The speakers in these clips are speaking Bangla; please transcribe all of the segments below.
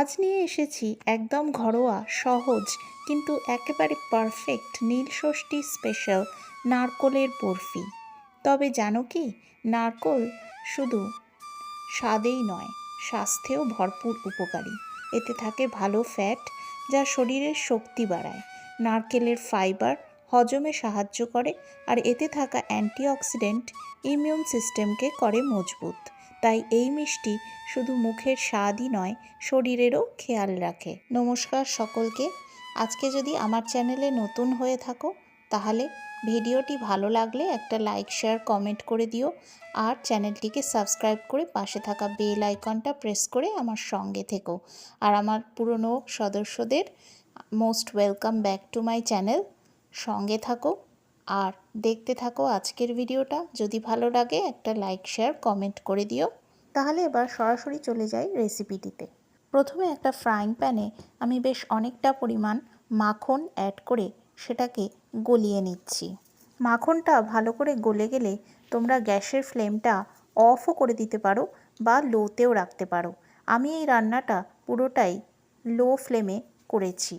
আজ নিয়ে এসেছি একদম ঘরোয়া, সহজ, কিন্তু একেবারে পারফেক্ট নীলষষ্ঠী স্পেশাল নারকোলের বরফি। তবে জানো কি, নারকোল শুধু স্বাদেই নয়, স্বাস্থ্যেও ভরপুর উপকারী। এতে থাকে ভালো ফ্যাট যা শরীরের শক্তি বাড়ায়। নারকেলের ফাইবার হজমে সাহায্য করে আর এতে থাকা অ্যান্টিঅক্সিডেন্ট ইমিউন সিস্টেমকে করে মজবুত। তাই এই মিষ্টি শুধু মুখের স্বাদই নয়, শরীরেরও খেয়াল রাখে। নমস্কার সকলকে। আজকে যদি আমার চ্যানেলে নতুন হয়ে থাকো, তাহলে ভিডিওটি ভালো লাগলে একটা লাইক, শেয়ার, কমেন্ট করে দিও। আর চ্যানেলটিকে সাবস্ক্রাইব করে পাশে থাকা বেল আইকনটা প্রেস করে আমার সঙ্গে থেকো। আর আমার পুরনো সদস্যদের most welcome back to my channel সঙ্গে থাকো। আর দেখতে থাকো আজকের ভিডিওটা। যদি ভালো লাগে, একটা লাইক শেয়ার কমেন্ট করে দিও। তাহলে এবার সরাসরি চলে যাই রেসিপিটিতে প্রথমে একটা ফ্রাইং প্যানে আমি বেশ অনেকটা পরিমাণ মাখন অ্যাড করে সেটাকে গলিয়ে নিচ্ছি। মাখনটা ভালো করে গলে গেলে তোমরা গ্যাসের ফ্লেমটা অফও করে দিতে পারো বা লোতেও রাখতে পারো। আমি এই রান্নাটা পুরোটাই লো ফ্লেমে করেছি।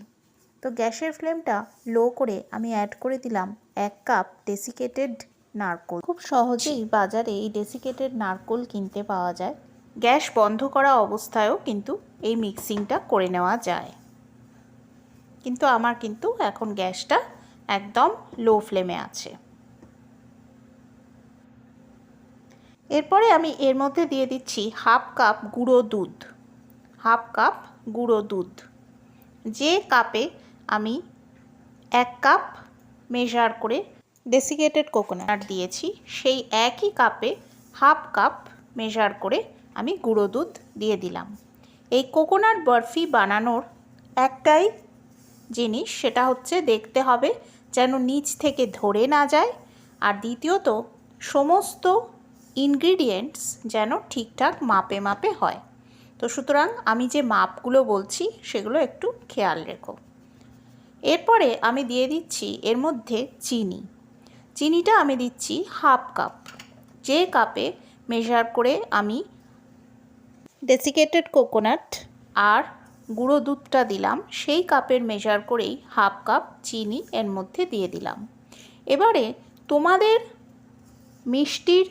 তো গ্যাসের ফ্লেমটা লো করে আমি অ্যাড করে দিলাম এক কাপ ডেসিকেটেড নারকোল। খুব সহজেই বাজারে এই ডেসিকেটেড নারকোল কিনতে পাওয়া যায়। গ্যাস বন্ধ করা অবস্থায়ও কিন্তু এই মিক্সিংটা করে নেওয়া যায়। কিন্তু আমার কিন্তু এখন গ্যাসটা একদম লো ফ্লেমে আছে। এরপরে আমি এর মধ্যে দিয়ে দিচ্ছি হাফ কাপ গুঁড়ো দুধ। হাফ কাপ গুঁড়ো দুধ। যে কাপে আমি এক কাপ মেজার করে ডেসিকেটেড কোকোনাট দিয়েছি। সেই একই কাপে হাফ কাপ মেজার করে আমি গুঁড়ো দুধ দিয়ে দিলাম। এই কোকোনাট বরফি বানানোর একটাই জিনিস সেটা হচ্ছে দেখতে হবে যেন নিচ থেকে ধরে না যায়। আর দ্বিতীয়ত, সমস্ত ইনগ্রিডিয়েন্টস যেন ঠিকঠাক মাপে মাপে হয়। তো সুতরাং আমি যে মাপগুলো বলছি সেগুলো একটু খেয়াল রেখো। এরপরে আমি দিয়ে দিচ্ছি এর মধ্যে চিনি। চিনিটা আমি দিচ্ছি হাফ কাপ। যে কাপে মেজার করে আমি ডেসিকেটেড কোকোনাট আর গুঁড়ো দুধটা দিলাম, সেই কাপের মেজার করেই হাফ কাপ চিনি এর মধ্যে দিয়ে দিলাম। এবারে তোমাদের মিষ্টির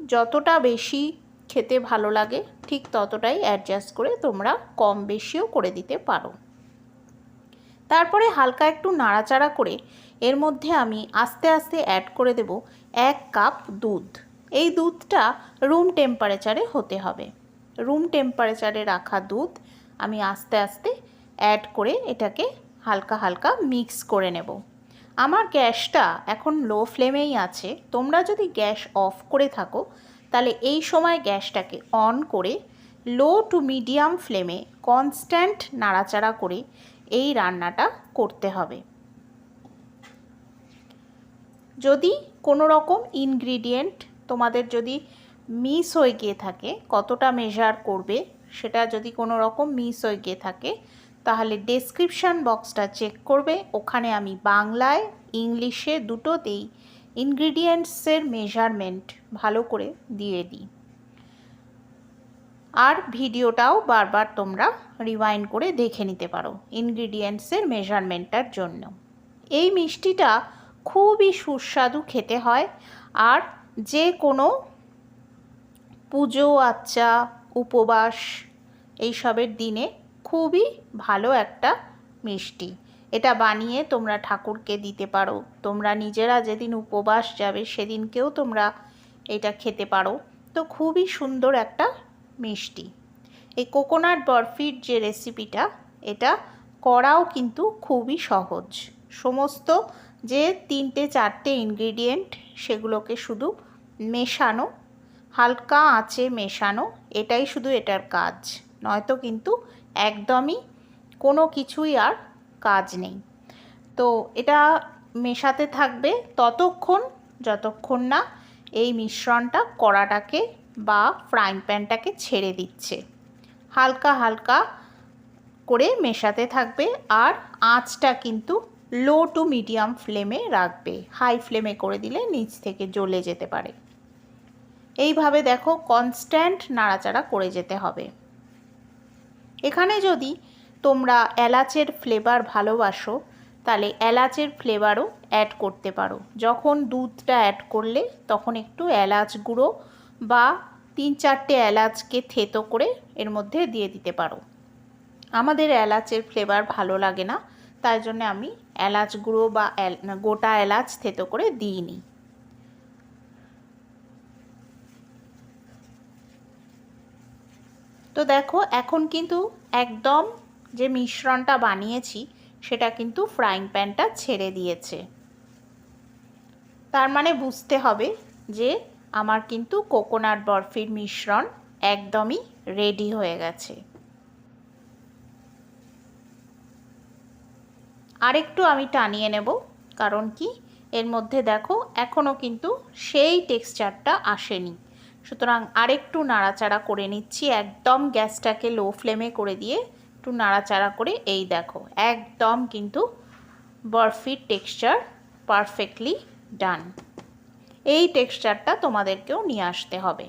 যতটা বেশি খেতে ভালো লাগে, ঠিক ততটাই অ্যাডজাস্ট করে তোমরা কম বেশিও করে দিতে পারো। তারপরে হালকা একটু নাড়াচাড়া করে এর মধ্যে আমি আস্তে আস্তে অ্যাড করে দেব এক কাপ দুধ। এই দুধটা রুম টেম্পারেচারে হতে হবে। রুম টেম্পারেচারে রাখা দুধ আমি আস্তে আস্তে অ্যাড করে এটাকে হালকা হালকা মিক্স করে নেব। আমার গ্যাসটা এখন লো ফ্লেমেই আছে। তোমরা যদি গ্যাস অফ করে থাকো, তাহলে এই সময় গ্যাসটাকে অন করে লো টু মিডিয়াম ফ্লেমে কনস্ট্যান্ট নাড়াচাড়া করে এই রান্নাটা করতে হবে। যদি কোনো রকম ইনগ্রিডিয়েন্ট তোমাদের যদি মিস হয়ে গিয়ে থাকে, কতটা মেজার করবে, সেটা যদি কোনো রকম মিস হয়ে গিয়ে থাকে, তাহলে ডেসক্রিপশান বক্সটা চেক করবে। ওখানে আমি বাংলায়, ইংলিশে দুটোতেই ইনগ্রিডিয়েন্টসের মেজারমেন্ট ভালো করে দিয়ে দিই। আর ভিডিওটাও বারবার তোমরা রিওয়াইন্ড করে দেখে নিতে পারো ইনগ্রিডিয়েন্টসের মেজারমেন্টটার জন্য। এই মিষ্টিটা খুবই সুস্বাদু খেতে হয় আর যে কোনো পুজো আচ্চা উপবাস এইসবের দিনে খুবই ভালো একটা মিষ্টি। এটা বানিয়ে তোমরা ঠাকুরকে দিতে পারো। তোমরা নিজেরা যেদিন উপবাস যাবে সেদিনকেও তোমরা এটা খেতে পারো। তো খুবই সুন্দর একটা মিষ্টি। এই কোকোনাট বরফির যে রেসিপিটা, এটা করাও কিন্তু খুবই সহজ। সমস্ত যে তিনটে, চারটে ইনগ্রিডিয়েন্ট, সেগুলোকে শুধু মেশানো, হালকা আঁচে মেশানো, এটাই শুধু এটার কাজ। নয়তো কিন্তু একদমই কোনো কিছুই আর কাজ নেই। তো এটা মেশাতে থাকবে ততক্ষণ, যতক্ষণ না এই মিশ্রণটা কড়াটাকে বা ফ্রাইং প্যানটাকে ছেড়ে দিচ্ছে। হালকা হালকা করে মেশাতে থাকবে আর আঁচটা কিন্তু লো টু মিডিয়াম ফ্লেমে রাখবে। হাই ফ্লেমে করে দিলে নিচ থেকে জ্বলে যেতে পারে। এইভাবে দেখো কনস্ট্যান্ট নাড়াচাড়া করে যেতে হবে। এখানে যদি তোমরা এলাচের ফ্লেভার ভালোবাসো, তাহলে এলাচের ফ্লেভারও অ্যাড করতে পারো। যখন দুধটা অ্যাড করলে, তখন একটু এলাচ গুঁড়ো বা তিন চারটে এলাচকে থেতো করে এর মধ্যে দিয়ে দিতে পারো। আমাদের এলাচের ফ্লেভার ভালো লাগে না, তাই জন্য আমি এলাচ গুঁড়ো বা গোটা এলাচ থেতো করে দিইনি। তো দেখো, এখন কিন্তু একদম যে মিশ্রণটা বানিয়েছি, সেটা কিন্তু ফ্রাইং প্যানটা ছেড়ে দিয়েছে। তার মানে বুঝতে হবে যে আমার কিন্তু কোকোনাট বরফির মিশ্রণ একদমই রেডি হয়ে গেছে। আরেকটু আমি টানিয়ে নেব, কারণ কি? এর মধ্যে দেখো এখনও কিন্তু সেই টেক্সচারটা আসেনি। সুতরাং আরেকটু নাড়াচাড়া করে নিচ্ছি, একদম গ্যাসটাকে লো ফ্লেমে করে দিয়ে একটু নাড়াচাড়া করে এই দেখো, একদম কিন্তু বরফির টেক্সচার পারফেক্টলি ডান এই টেক্সচারটা তোমাদেরকেও নিয়ে আসতে হবে।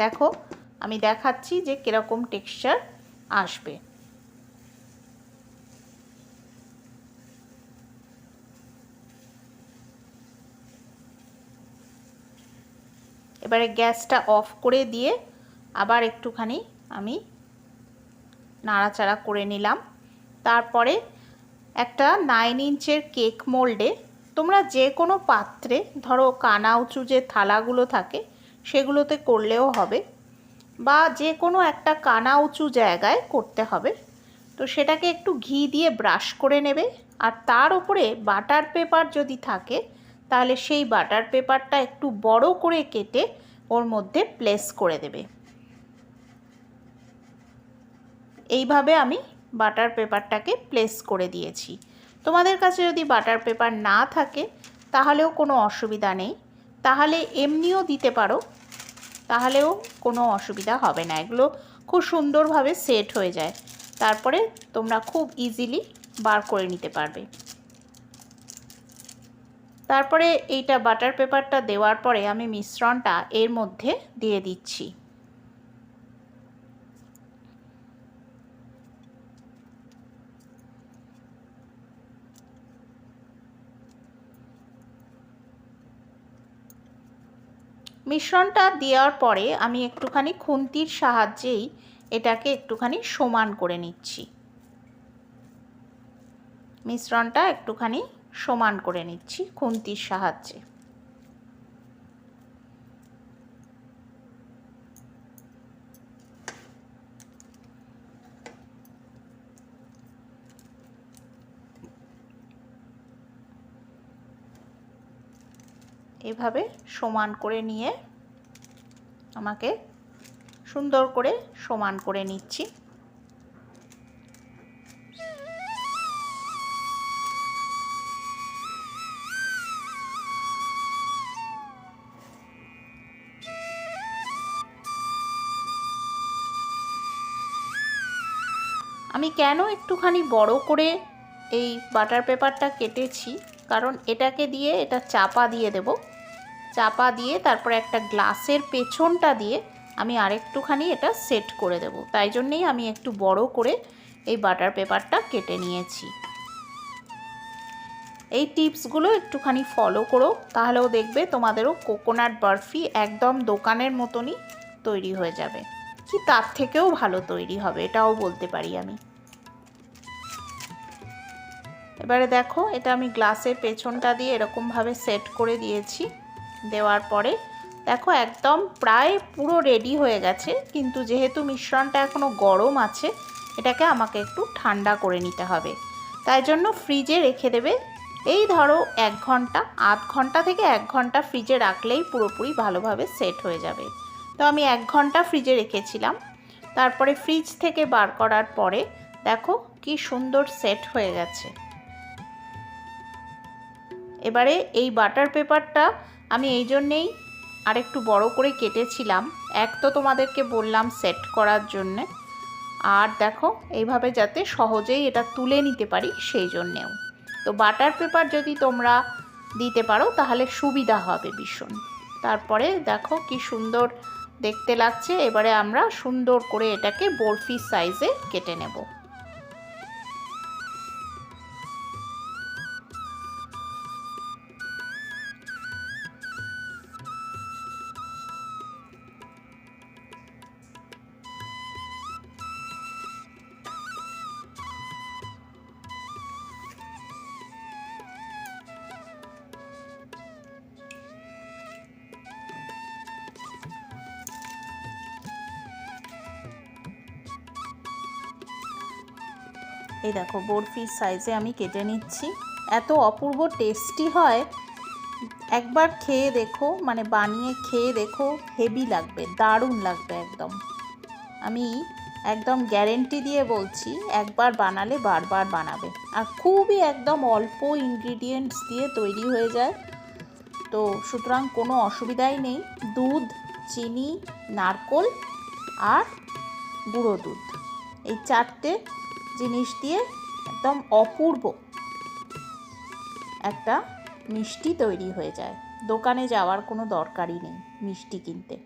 দেখো, আমি দেখাচ্ছি যে কীরকম টেক্সচার আসবে। এবারে গ্যাসটা অফ করে দিয়ে আবার একটুখানি আমি নাড়াচাড়া করে নিলাম। তারপরে একটা নাইন ইঞ্চের কেক মোল্ডে তোমরা যে কোনো পাত্রে, ধরো কানা উঁচু যে থালাগুলো থাকে, সেগুলোতে করলেও হবে বা যে কোনো একটা কানা উঁচু জায়গায় করতে হবে। তো সেটাকে একটু ঘি দিয়ে ব্রাশ করে নেবে আর তার উপরে বাটার পেপার যদি থাকে, তাহলে সেই বাটার পেপারটা একটু বড় করে কেটে ওর মধ্যে প্লেস করে দেবে। এইভাবে আমি বাটার পেপারটাকে প্লেস করে দিয়েছি। তোমাদের কাছে যদি বাটার পেপার না থাকে, তাহলেও কোনো অসুবিধা নেই। তাহলে এমনিও দিতে পারো। তাহলেও কোনো অসুবিধা হবে না। এগুলো খুব সুন্দরভাবে সেট হয়ে যায়। তারপরে তোমরা খুব ইজিলি বার করে নিতে পারবে। তারপরে এইটা বাটার পেপারটা দেওয়ার পরে আমি মিশ্রণটা এর মধ্যে দিয়ে দিচ্ছি। মিশ্রণটা দেওয়ার পরে আমি একটুখানি খুন্তির সাহায্যেই এটাকে একটুখানি সমান করে নিচ্ছি। মিশ্রণটা একটুখানি সমান করে নিচ্ছি খুন্তির সাহায্যে। এভাবে সমান করে নিয়ে আমাকে সুন্দর করে সমান করে নিচ্ছি। আমি কেন একটুখানি বড় করে এই বাটার পেপারটা কেটেছি? কারণ এটাকে দিয়ে এটা চাপা দিয়ে দেব। চাপা দিয়ে তারপরে একটা গ্লাসের পেছনটা দিয়ে আমি আরেকটুখানি এটা সেট করে দেব। তাই জন্যেই আমি একটু বড় করে এই বাটার পেপারটা কেটে নিয়েছি। এই টিপসগুলো একটুখানি ফলো করো, তাহলেও দেখবে তোমাদেরও কোকোনাট বরফি একদম দোকানের মতনই তৈরি হয়ে যাবে। কি তার থেকেও ভালো তৈরি হবে, এটাও বলতে পারি আমি। এবারে দেখো, এটা আমি গ্লাসের পেছনটা দিয়ে এরকমভাবে সেট করে দিয়েছি। দেওয়ার পরে দেখো একদম প্রায় পুরো রেডি হয়ে গেছে। কিন্তু যেহেতু মিশ্রণটা এখনও গরম আছে, এটাকে আমাকে একটু ঠান্ডা করে নিতে হবে। তাই জন্য ফ্রিজে রেখে দেবে। এই ধরো এক ঘণ্টা, আধ ঘণ্টা থেকে এক ঘণ্টা ফ্রিজে রাখলেই পুরোপুরি ভালোভাবে সেট হয়ে যাবে। তো আমি এক ঘণ্টা ফ্রিজে রেখেছিলাম। তারপরে ফ্রিজ থেকে বার করার পরে দেখো কি সুন্দর সেট হয়ে গেছে। এবারে এই বাটার পেপারটা আমি এই জন্যেই আরেকটু বড় করে কেটেছিলাম। এক তো তোমাদেরকে বললাম সেট করার জন্যে। আর দেখো, এইভাবে যাতে সহজেই এটা তুলে নিতে পারি সেই জন্যেও। তো বাটার পেপার যদি তোমরা দিতে পারো, তাহলে সুবিধা হবে ভীষণ। তারপরে দেখো কি সুন্দর দেখতে লাগছে। এবারে আমরা সুন্দর করে এটাকে বরফি সাইজে কেটে নেব। এই দেখো বরফির সাইজে আমি কেটে নিচ্ছি। এত অপূর্ব টেস্টি হয়। একবার খেয়ে দেখো মানে বানিয়ে খেয়ে দেখো হেভি লাগবে, দারুণ লাগবে একদম। আমি একদম গ্যারেন্টি দিয়ে বলছি, একবার বানালে বারবার বানাবে। আর খুবই একদম অল্প ইনগ্রিডিয়েন্টস দিয়ে তৈরি হয়ে যায়। তো সুতরাং কোনো অসুবিধাই নেই। দুধ, চিনি, নারকোল আর গুঁড়ো দুধ। এই চারটে জিনিস দিয়ে একদম অপূর্ব একটা মিষ্টি তৈরি হয়ে যায়। দোকানে যাওয়ার কোনো দরকারই নেই মিষ্টি কিনতে।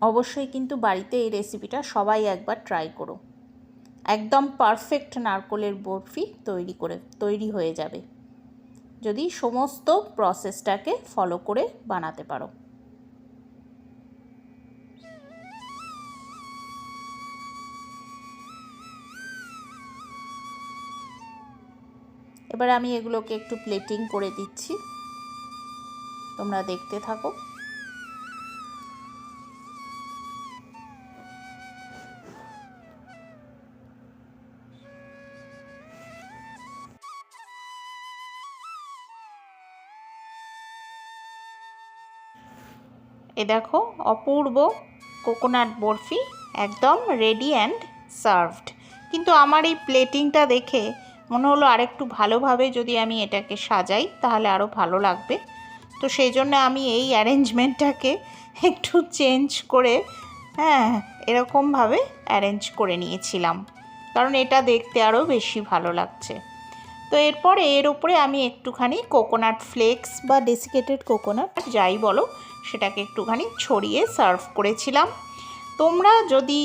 অবশ্যই কিন্তু বাড়িতে এই রেসিপিটা সবাই একবার ট্রাই করো। একদম পারফেক্ট নারকোলের বরফি তৈরি করে, তৈরি হয়ে যাবে। যদি সমস্ত প্রসেসটাকে ফলো করে বানাতে পারো। এবার আমি এগুলোকে একটু প্লেটিং করে দিচ্ছি। তোমরা দেখতে থাকো। এ দেখো, অপূর্ব কোকোনাট বরফি, একদম রেডি অ্যান্ড সার্ভড কিন্তু আমার এই প্লেটিংটা দেখে মনে হলো আরেকটু ভালোভাবে যদি আমি এটাকে সাজাই, তাহলে আরও ভালো লাগবে। তো সেই জন্য আমি এই অ্যারেঞ্জমেন্টটাকে একটু চেঞ্জ করে হ্যাঁ এরকমভাবে অ্যারেঞ্জ করে নিয়েছিলাম। কারণ এটা দেখতে আরও বেশি ভালো লাগছে। তো এরপরে এর উপরে আমি একটুখানি কোকোনাট ফ্লেক্স বা ডেসিকেটেড কোকোনাট যাই বলো, সেটাকে একটুখানি ছড়িয়ে সার্ভ করেছিলাম। তোমরা যদি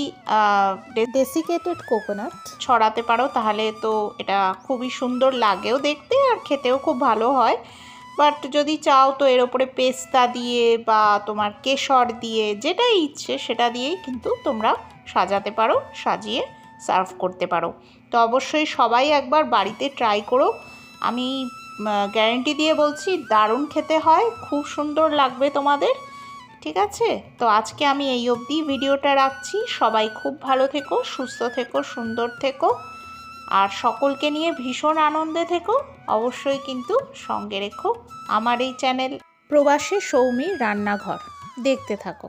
ডেসিকেটেড কোকোনাট ছড়াতে পারো তাহলে তো এটা খুবই সুন্দর লাগেও দেখতে আর খেতেও খুব ভালো হয়। বাট যদি চাও তো এর ওপরে পেস্তা দিয়ে বা তোমার কেশর দিয়ে যেটাই ইচ্ছে সেটা দিয়েই কিন্তু তোমরা সাজাতে পারো সাজিয়ে সার্ভ করতে পারো। তো অবশ্যই সবাই একবার বাড়িতে ট্রাই করো। আমি গ্যারেন্টি দিয়ে বলছি দারুণ খেতে হয় খুব সুন্দর লাগবে তোমাদের। ঠিক আছে? তো আজকে আমি এই অবধি ভিডিওটা রাখছি। সবাই খুব ভালো থেকো, সুস্থ থেকো, সুন্দর থেকো। আর সকলকে নিয়ে ভীষণ আনন্দে থেকো। অবশ্যই কিন্তু সঙ্গে রেখো আমার এই চ্যানেল প্রবাসী সৌমি রান্নাঘর। দেখতে থাকো।